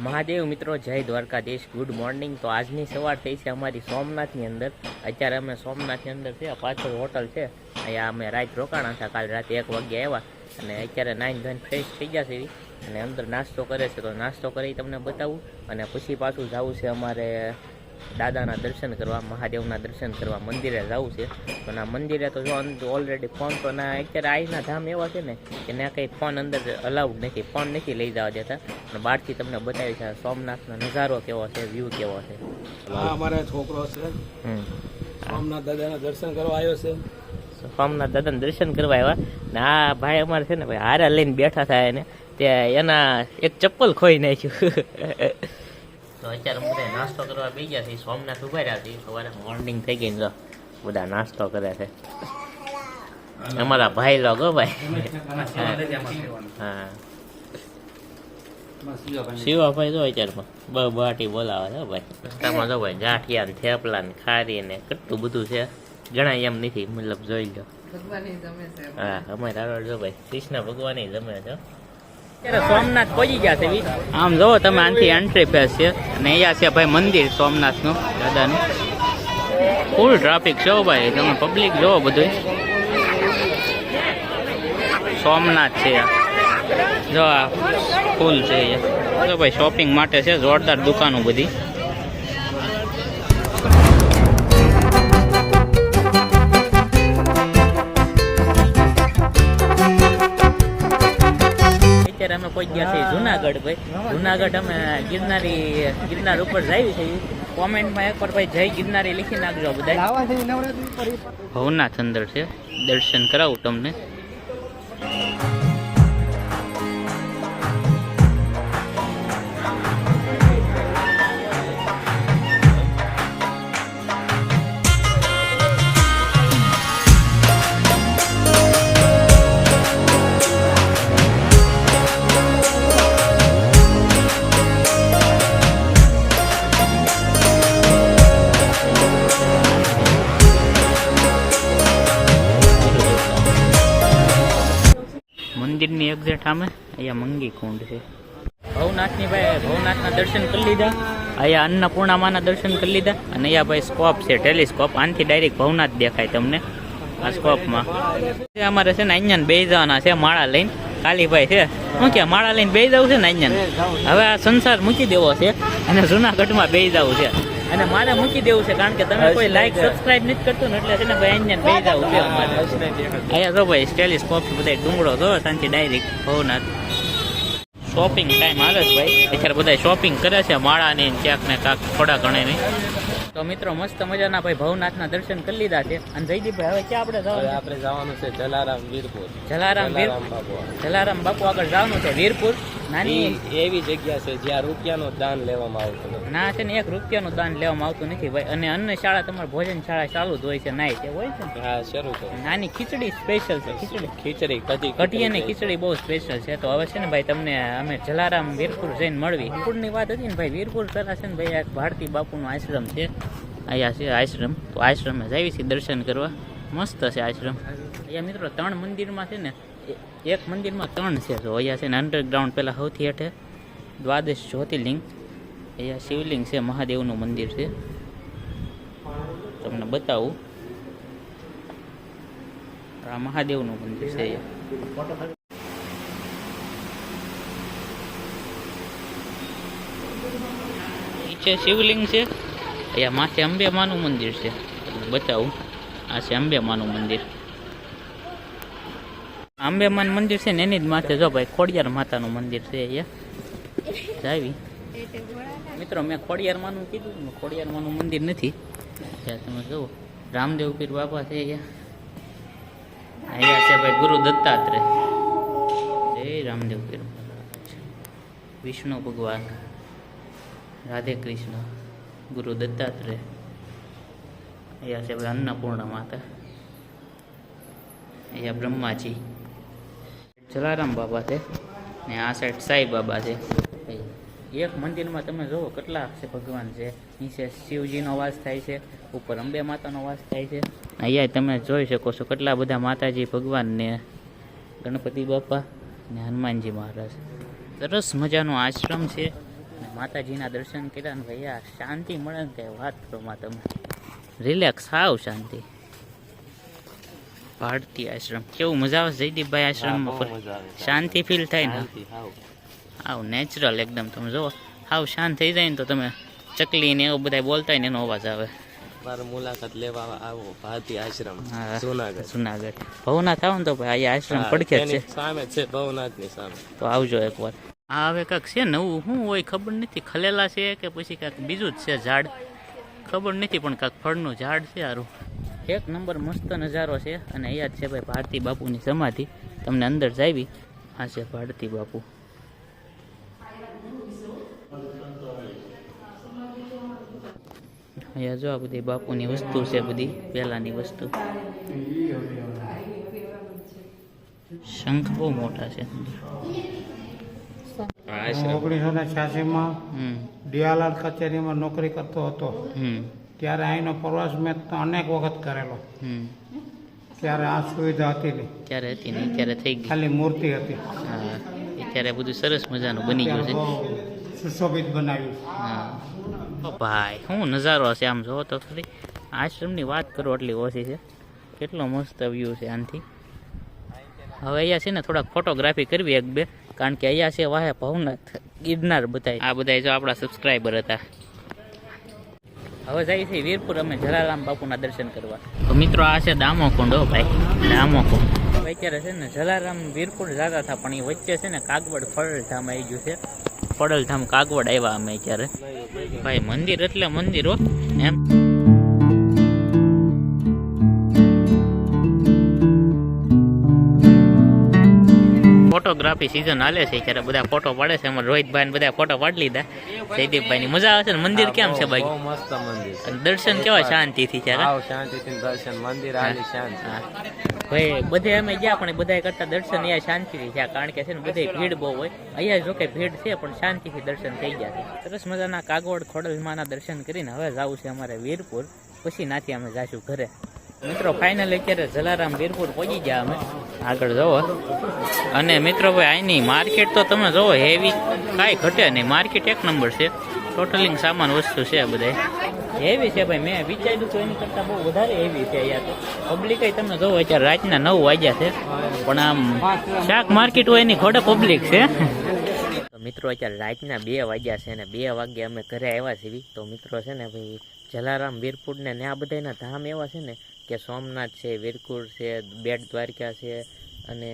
મહાદેવ મિત્રો, જય Dwarkadhish. Good morning તો આજની સવાર થઈ છે અમારી સોમનાથની અંદર. અત્યારે અમે સોમનાથની અંદર છે પાછળ હોટલ છે. અહીંયા અમે રાત રોકાણા હતા. કાલે રાતે એક વાગ્યા આવ્યા. અને અત્યારે નાઈન ધોઈને ફ્રેશ થઈ ગયા છે અને અંદર નાસ્તો કરે છે. તો નાસ્તો કરી તમને બતાવું. અને પછી પાછું જવું છે અમારે દાદાના દર્શન કરવા મહાદેવના દર્શન કરવા મંદિરે જવું છે. તો ના મંદિરે તો જો ઓલરેડી ફોન તો ના અત્યારે આઈના ધામ એવા છે ને કે ના કંઈ ફોન અંદર અલાઉડ નથી ફોન નથી લઈ જવા દેતા. અને બહારથી તમને બતાવી છે સોમનાથનો નજારો કેવો છે વ્યૂ કેવો છે. અમારા છોકરો છે. સોમનાથ દાદાના દર્શન કરવા આવ્યો છે. સોમનાથ દાદાના દર્શન કરવા આવ્યા. ને આ ભાઈ અમારે છે ને ભાઈ હારા લઈને બેઠા થાય ને તે એના એક ચપ્પલ ખોઈ નાખ્યું. અત્યારે બધા નાસ્તો કરવા બેસી ગયા છે સોમનાથ ઊભા રહ્યા છે સવારે મોર્નિંગ થઈ ગઈ ને બધા નાસ્તો કરે છે. અમારા ભાઈ લોગો ભાઈ. હા. શિવાભાઈ જો અત્યારમાં બહુ બાટી બોલાવે છે ભાઈ. રસ્તામાં જો ભાઈ ગાંઠિયા ને થેપલા ને ખારી ને કેટલું બધું છે. જણાય એમ નથી. મતલબ જોઈ લો. હા અમારે આગળ જો ભાઈ કૃષ્ણ ભગવાન જમે છે સોમનાથ પહોંચી ગયા છે આમ જોવો તમે આનથી એન્ટ્રી ફેસ છે. અને અહીંયા છે ભાઈ મંદિર, સોમનાથનું, દાદાનું. ફૂલ ટ્રાફિક છે ભાઈ. તમે પબ્લિક જોવો બધું સોમનાથ છે. જો આ ફૂલ છે જો ભાઈ શોપિંગ માટે છે, જોરદાર દુકાનો બધી. અત્યારે અમે કોઈ ગયા છીએ જુનાગઢ ભાઈ. જુનાગઢ અમે ગિરનારી ગિરનાર ઉપર જાય છીએ કોમેન્ટમાં એકવાર ભાઈ જય ગિરનારી લખી નાખજો બધા ભવનાથ અંદર છે. દર્શન કરાવું તમને. સામે અહીંયા મંગી કુંડ છે. ભવનાથની ભાઈ, ભવનાથના દર્શન કરી લીધા. અહીંયા અન્નપૂર્ણામાના દર્શન કરી લીધા. અને અહીંયા ભાઈ સ્કોપ છે, ટેલિસ્કોપ. આનથી ડાયરેક્ટ ભવનાથ દેખાય તમને, આ સ્કોપમાં. અમારે છે ને અહીંયા બે જવાના છે, માળા લઈને. કાલીભાઈ છે. શું કે, માળા લઈને બે જવું છે ને અહીંયા હવે આ સંસાર મૂકી દેવો છે અને જુનાગઢમાં બે જવું છે. અને મારે મૂકી દેવું છે કારણ કે તમે કોઈ લાઈક સબસ્ક્રાઇબ નથી કરતું ને એટલે છે ને ભાઈ અહીંયા બે જવું છે અમારે. અહીંયા તો ભાઈ ટેલિસ્કોપ બધા ડુંગળો જો ત્યાંથી ડાયરેક્ટ ભવનાથ. શોપિંગ ટાઈમ આવે છે ભાઈ. અત્યારે બધા શોપિંગ કરે છે માળાની ને ક્યાંક ને કાંક થોડા ઘણે તો મિત્રો મસ્ત મજાના ભાઈ ભવનાથના દર્શન કરી લીધા છે. અને જયદીપભાઈ હવે ક્યાં આપણે જવાનું આપણે જવાનું છે જલારામ વીરપુર. જલારામ વીર જલારામ જલારામ બાપુ આગળ જવાનું છે વીરપુર. નાની એવી જગ્યા છે જ્યાં રૂપિયાનું દાન લેવામાં આવતું ના છે ને એક રૂપિયાનું દાન લેવામાં આવતું નથી ભાઈ. અને અન્ન શાળા તમારે ભોજન શાળા ચાલુ જ હોય છે નાઈ તે હોય છે હા શરૂ કરો નાની ખીચડી સ્પેશિયલ છે ખીચડી. ખીચડી કઢી કટિયાની ખીચડી બહુ સ્પેશિયલ છે. તો હવે છે ને ભાઈ તમને અમે જલારામ વીરપુર જઈને મળવી. વીરપુરની વાત હતી ને ભાઈ વીરપુર તરા છે ને ભાઈ એક ભારતી બાપુનો આશ્રમ છે. અહીંયા છે આશ્રમ. તો આશ્રમે જઈએ છીએ દર્શન કરવા. મસ્ત છે આશ્રમ. અહીંયા મિત્રો ત્રણ મંદિરમાં છે ને, એક મંદિરમાં ત્રણ છે. તો અહીંયા છે ને અંડરગ્રાઉન્ડ પહેલાં સૌથી હેઠે દ્વાદશ જ્યોતિર્લિંગ, અહીંયા શિવલિંગ છે, મહાદેવનું મંદિર છે. તમને બતાવું. આ મહાદેવનું મંદિર છે અહીંયા. નીચે શિવલિંગ છે. અહીંયા માથે અંબે માનું મંદિર છે. બતાવું. આ છે અંબે માનું મંદિર. અંબેમાન માનું મંદિર છે ને એની જ માથે જો ભાઈ, ખોડિયાર માતાનું મંદિર છે અહીંયા. જાવી. મિત્રો, મેં ખોડિયાર માનું કીધું ખોડિયાર માનું મંદિર નથી. ત્યાં તમે જુઓ, રામદેવ પીર બાપા છે અહીંયા. અહીંયા છે ભાઈ, ગુરુ દત્તાત્રેય. જય રામદેવ પીર વિષ્ણુ ભગવાન. રાધે કૃષ્ણ. ગુરુ દત્તાત્રેય. અહીંયા છે અન્નપૂર્ણા માતા. અહીંયા બ્રહ્માજી. જલારામ બાબા છે ને આ સાઈડ સાઈ બાબા છે. એક મંદિરમાં તમે જુઓ કેટલા છે ભગવાન છે. નીચે શિવજીનો વાસ થાય છે, ઉપર અંબે માતાનો વાસ થાય છે. અહીંયા તમે જોઈ શકો છો કેટલા બધા માતાજી ભગવાન ને ગણપતિ બાપા ને હનુમાનજી મહારાજ. સરસ મજાનો આશ્રમ છે. માતાજીના દર્શન કર્યા ને ભાઈ શાંતિ મળે ને કે વાત કરો માં તમે. રિલેક્સ સાવ શાંતિ. ભારતીય આશ્રમ. કેવું મજા આવે જયદીપભાઈ આશ્રમમાં આવે. શાંતિ ફીલ થાય ને? આવ નેચરલ એકદમ તમે જુઓ. હાવ શાંત થઈ જાય ને તો તમે ચકલી ને એવું બધા બોલતા ને એનો અવાજ આવે. મુલાકાત લેવા આવો ભારતીય આશ્રમ. જુનાગઢ. જુનાગઢ. ભવનાથ આવો ને તો ભાઈ આશ્રમ પડખે છે. સામે છે છે ભવનાથની સામે. તો આવજો એકવાર. આ હવે કાંક છે નવું શું હોય ખબર નથી ખલેલા છે કે પછી કાંક બીજું જ છે ઝાડ? ખબર નથી પણ કાંક ફળનું ઝાડ છે સારું એક નંબર મસ્ત નજારો છે અને અહીંયા જ છે ભાઈ ભારતી બાપુની સમાધિ. તમને અંદર જાવી આ છે ભારતી બાપુ. અહીંયા જો આ બધી બાપુની વસ્તુ છે બધી, પહેલાની વસ્તુ. શંખ બહુ મોટા છે. ઓગણીસો ને છ્યાસીમાં હમ. દિયાલાલ કચેરીમાં નોકરી કરતો હતો. હમ. ત્યારે અહીંનો પ્રવાસ મેં તો અનેક વખત કરેલો. હમ. ત્યારે આ સુવિધા હતી નહીં. ત્યારે હતી ને ત્યારે થઈ ગઈ? ખાલી મૂર્તિ હતી. હા અત્યારે બધું સરસ મજાનું બની ગયું છે. સુશોભિત બનાવ્યું હા. ભાઈ શું નજારો હશે આમ જોવો તો ખાલી આશ્રમની વાત કરો એટલી ઓછી છે. કેટલો મસ્ત વ્યૂ છે આનથી. હવે અહીંયા છે ને થોડાક ફોટોગ્રાફી કરવી એક બે. કારણ કે અહીંયા છે વાહે ભવનાથ ગિરનાર બધા આ બધા જો આપણા સબસ્ક્રાઈબર હતા. હવે જાય છે વીરપુર અમે જલારામ બાપુના દર્શન કરવા. તો મિત્રો આ છે દામો કુંડ હો ભાઈ. દામો કુંડ અત્યારે છે ને જલારામ વીરપુર જતા હતા પણ એ વચ્ચે છે ને કાગવડ ફળધામ આવી ગયું છે. ફળલધામ કાગવડ આવ્યા અમે અત્યારે. ભાઈ મંદિર એટલે મંદિર હો. એમ. ફોટોગ્રાફી સિઝન હાલે છે ત્યારે બધા ફોટો પાડે છે એમાં રોહિતભાઈ બધા ફોટો પાડી લીધા. જયદીપભાઈ ની મજા આવે છે ને મંદિર કેમ છે ભાઈ મસ્ત મંદિર દર્શન કેવા શાંતિથી ત્યારે હાવ શાંતિથી દર્શન મંદિર શાંતિ. ભાઈ બધે અમે ગયા પણ બધા કરતા દર્શન અહીંયા શાંતિથી થયા કારણ કે છે ને બધે ભીડ બહુ હોય. અહીંયા જો કે ભીડ છે પણ શાંતિથી દર્શન થઈ ગયા છે. સરસ મજાના કાગોડ ખોડલમાના દર્શન કરીને હવે જવું છે અમારે વીરપુર. પછી નાથી અમે જાશું ઘરે. મિત્રો ફાઇનલ અત્યારે જલારામ વીરપુર પહોંચી ગયા અમે. આગળ જવો. અને મિત્રો ભાઈ અહીંની માર્કેટ તો તમે જુઓ હેવી કાંઈ ઘટે નહીં. માર્કેટ એક નંબર છે. ટોટલિંગ સામાન વસ્તુ છે બધાય. હેવી છે ભાઈ, મેં વિચાર્યું તો એની કરતાં બહુ વધારે હેવી છે અહીંયા તો. પબ્લિક તમે જોવો અત્યારે રાતના નવ વાગ્યા છે. પણ આમ શાક માર્કેટ હોય એની ઘોડે પબ્લિક છે. મિત્રો, અત્યારે રાતના બે વાગ્યા છે અને બે વાગે અમે ઘરે આવ્યા છીએ. તો મિત્રો છે ને, ભાઈ, જલારામ વીરપુર ને આ બધાના ધામ એવા છે ને કે સોમનાથ છે વીરપુર છે, બેટ દ્વારકા છે અને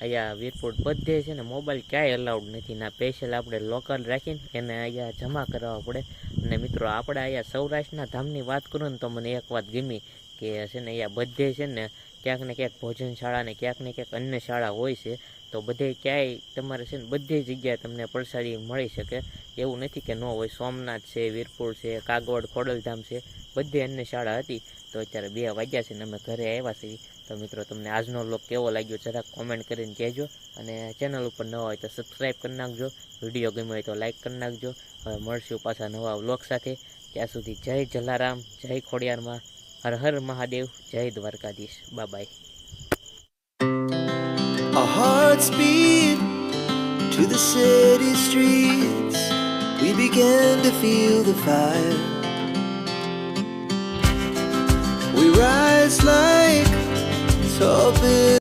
અહીંયા વીરપુર બધે છે ને મોબાઈલ ક્યાંય અલાઉડ નથી. ના સ્પેશિયલ આપણે લોકલ રાખીને એને અહીંયા જમા કરાવવા પડે. અને મિત્રો, આપણે અહીંયા સૌરાષ્ટ્રના ધામની વાત કરું ને તો મને એક વાત ગમી કે છે ને અહીંયા બધે છે ને ક્યાંક ને ક્યાંક ભોજનશાળા ને ક્યાંક ને ક્યાંક અન્ય શાળા હોય છે, તો બધે ક્યાંય તમારે છે ને બધી જગ્યાએ તમને પ્રસાદી મળી શકે. એવું નથી કે ન હોય. સોમનાથ છે, વીરપુર છે, કાગવડ, ખોડલધામ છે, બધી અન્ય શાળા હતી. તો અત્યારે બે વાગ્યા છે ને અમે ઘરે આવ્યા છીએ. તો મિત્રો, તમને આજનો લોક કેવો લાગ્યો જરાક કોમેન્ટ કરીને કહેજો અને ચેનલ ઉપર ન હોય તો સબસ્ક્રાઈબ કરી નાખજો. વીડિયો ગમ્યો હોય તો લાઈક કરી નાખજો. હવે મળશું પાછા નવા વ્લોગ સાથે. ત્યાં સુધી જય જલારામ, જય ખોડિયારમાં. હર હર મહાદેવ, જય Dwarkadhish. બાબાઈ bye to the city streets. We began to feel the fire. Rise like tall buildings.